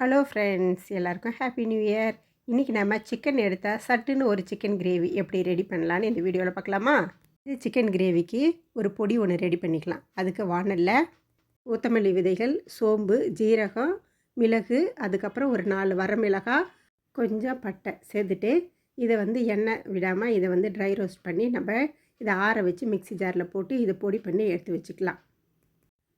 Hello friends எல்லாருக்கும் happy new year இன்றைக்கி நம்ம சிக்கன் எடுத்தால் சட்டுன்னு ஒரு சிக்கன் கிரேவி எப்படி ரெடி பண்ணலான்னு இந்த வீடியோவில் பார்க்கலாமா? இது சிக்கன் கிரேவிக்கு ஒரு பொடி ஒன்று ரெடி பண்ணிக்கலாம். அதுக்கு வானலில் ஊத்தமல்லி விதைகள் சோம்பு ஜீரகம் மிளகு அதுக்கப்புறம் ஒரு நாலு வரமிளகாய் கொஞ்சம் பட்டை சேர்த்துட்டு இதை வந்து எண்ணெய் விடாமல் இதை வந்து ட்ரை ரோஸ்ட் பண்ணி நம்ம இதை ஆற வச்சு மிக்ஸி ஜாரில் போட்டு இதை பொடி பண்ணி எடுத்து வச்சுக்கலாம்.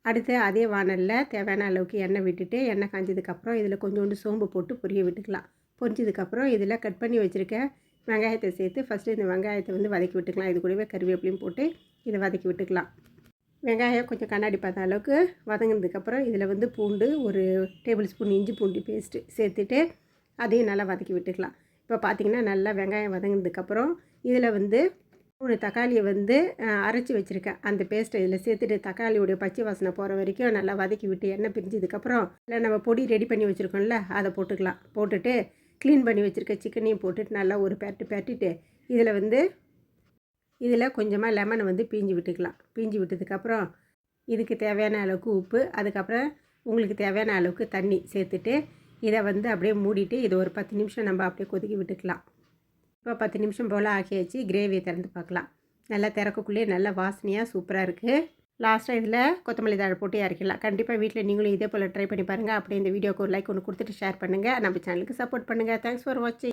அடுத்து அதே வானலில் தேவையான அளவுக்கு எண்ணெய் விட்டுட்டு எண்ணெய் காஞ்சதுக்கப்புறம் இதில் கொஞ்சோண்டு சோம்பு போட்டு பொரிய விட்டுக்கலாம். பொரிஞ்சதுக்கப்புறம் இதில் கட் பண்ணி வச்சுருக்க வெங்காயத்தை சேர்த்து ஃபஸ்ட்டு இந்த வெங்காயத்தை வந்து வதக்கி விட்டுக்கலாம். இது கூடவே கருவேப்பிலையும் போட்டு இதை வதக்கி விட்டுக்கலாம். வெங்காயம் கொஞ்சம் கண்ணாடி பார்த்த அளவுக்கு வதங்கினதுக்கப்புறம் இதில் வந்து பூண்டு ஒரு டேபிள் ஸ்பூன் இஞ்சி பூண்டு பேஸ்ட்டு சேர்த்துட்டு அதையும் நல்லா வதக்கி விட்டுக்கலாம். இப்போ பார்த்திங்கன்னா நல்லா வெங்காயம் வதங்கினதுக்கப்புறம் இதில் வந்து மூணு தக்காளியை வந்து அரைச்சி வச்சுருக்கேன். அந்த பேஸ்ட்டை இதில் சேர்த்துட்டு தக்காளியோடைய பச்சை வாசனை போகிற வரைக்கும் நல்லா வதக்கி விட்டு எண்ணெய் பிரிஞ்சதுக்கப்புறம் இல்லை நம்ம பொடி ரெடி பண்ணி வச்சுருக்கோம்ல அதை போட்டுக்கலாம். போட்டுட்டு க்ளீன் பண்ணி வச்சுருக்க சிக்கனையும் போட்டுட்டு நல்லா ஒரு பேட்டு பேட்டிட்டு இதில் வந்து இதில் கொஞ்சமாக லெமனை வந்து பீஞ்சு விட்டுக்கலாம். பீஞ்சு விட்டதுக்கப்புறம் இதுக்கு தேவையான அளவுக்கு உப்பு அதுக்கப்புறம் உங்களுக்கு தேவையான அளவுக்கு தண்ணி சேர்த்துட்டு இதை வந்து அப்படியே மூடிட்டு இதை ஒரு பத்து நிமிஷம் நம்ம அப்படியே கொதிக்க விட்டுக்கலாம். இப்போ பத்து நிமிஷம் போல் ஆக்கியாச்சு கிரேவியை திறந்து பார்க்கலாம். நல்லா திறக்கக்குள்ளேயே நல்லா வாசனையாக சூப்பராக இருக்குது லாஸ்ட்டாக இதில் கொத்தமல்லி தாழை போட்டு இறக்கலாம் கண்டிப்பாக வீட்டில் நீங்களும் இதே போல் ட்ரை பண்ணி பாருங்கள் அப்படியே இந்த வீடியோக்கு ஒரு லைக் ஒன்று கொடுத்துட்டு ஷேர் பண்ணுங்கள் நம்ம சேனலுக்கு சப்போர்ட் பண்ணுங்கள் தேங்க்ஸ் ஃபார் வாட்சிங்